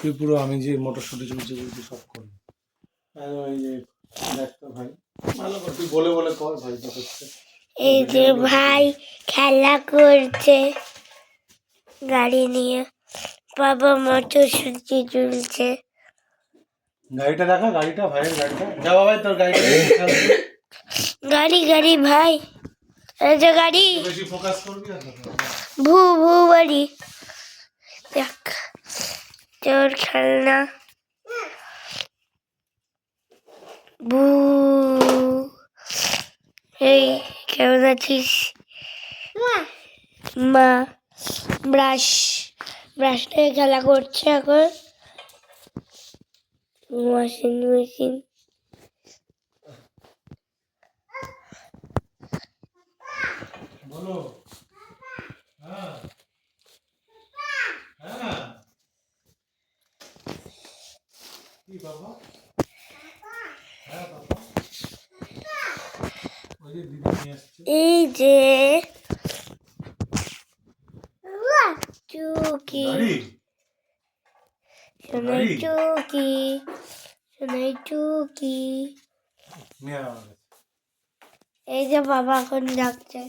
তুই পুরো আমি যে মটরশুটি চুলছি সব যে দেখ তো ভাই ভালো কর তুই বলে বলে কর ভাই হচ্ছে এই যে ভাই খেলা করছে গাড়ি নিয়ে বাবা মটরশুটি চলছে গাড়িটা দেখা গাড়িটা ভাইয়ের গাড়িটা। যা বাবাই তোর গাড়িটা কর। গাড়ি গাড়ি ভাই এই যে গাড়ি। বেশি ফোকাস করবি আর ভু ভু বাড়ি। তোর খেলনা। ভু এই, কেমন আছিস? মা, ব্রাশ ব্রাশ নিয়ে খেলা করছে এখন। ওয়াশিং মেশিন বলো। কি বাবা? হ্যাঁ বাবা ওই যে দিদি নিয়ে আসছে এই যে চুকি সোনাই? চুকি। সোনাই চুকি। এই যে বাবা এখন ডাকছে